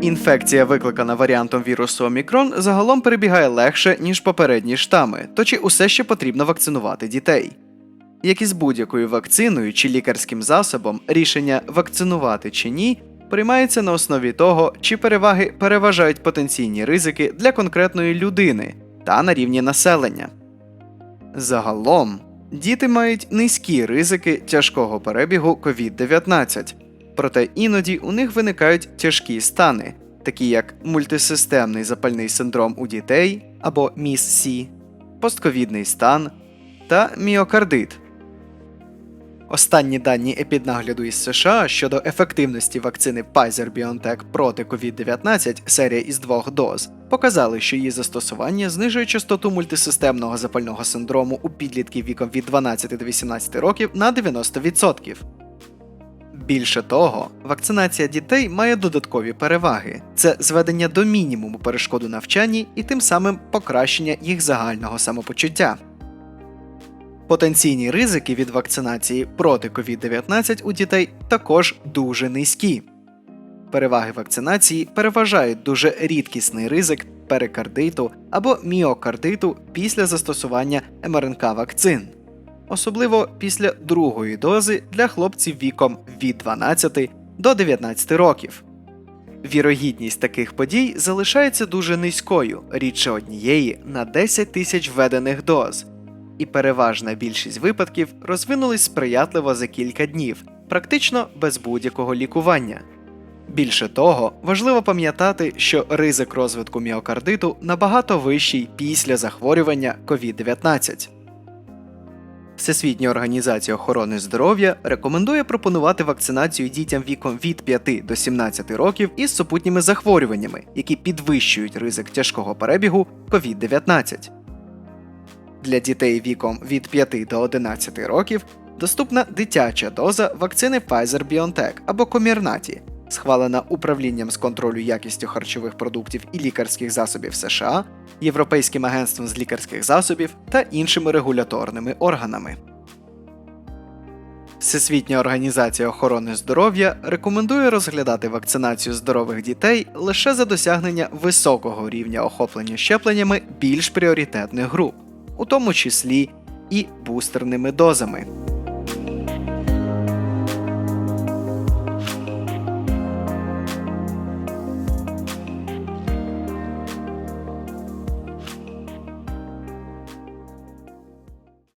Інфекція, викликана варіантом вірусу Омікрон, загалом перебігає легше, ніж попередні штами, то чи усе ще потрібно вакцинувати дітей? Як і з будь-якою вакциною чи лікарським засобом, рішення вакцинувати чи ні приймається на основі того, чи переваги переважають потенційні ризики для конкретної людини та на рівні населення. Загалом, діти мають низькі ризики тяжкого перебігу COVID-19, проте іноді у них виникають тяжкі стани, такі як мультисистемний запальний синдром у дітей або МІС-Сі, постковідний стан та міокардит. Останні дані епіднагляду із США щодо ефективності вакцини Pfizer-BioNTech проти COVID-19 серія із двох доз показали, що її застосування знижує частоту мультисистемного запального синдрому у підлітків віком від 12 до 18 років на 90%. Більше того, вакцинація дітей має додаткові переваги: це зведення до мінімуму перешкод у навчанні і тим самим покращення їх загального самопочуття. Потенційні ризики від вакцинації проти COVID-19 у дітей також дуже низькі. Переваги вакцинації переважають дуже рідкісний ризик перикардиту або міокардиту після застосування МРНК вакцин, особливо після другої дози для хлопців віком від 12 до 19 років. Вірогідність таких подій залишається дуже низькою, рідше однієї на 10 тисяч введених доз, і переважна більшість випадків розвинулись сприятливо за кілька днів, практично без будь-якого лікування. Більше того, важливо пам'ятати, що ризик розвитку міокардиту набагато вищий після захворювання COVID-19. Всесвітня організація охорони здоров'я рекомендує пропонувати вакцинацію дітям віком від 5 до 17 років із супутніми захворюваннями, які підвищують ризик тяжкого перебігу COVID-19. Для дітей віком від 5 до 11 років доступна дитяча доза вакцини Pfizer-BioNTech або Комірнаті, схвалена управлінням з контролю якістю харчових продуктів і лікарських засобів США, Європейським агентством з лікарських засобів та іншими регуляторними органами. Всесвітня організація охорони здоров'я рекомендує розглядати вакцинацію здорових дітей лише за досягнення високого рівня охоплення щепленнями більш пріоритетних груп, у тому числі і бустерними дозами.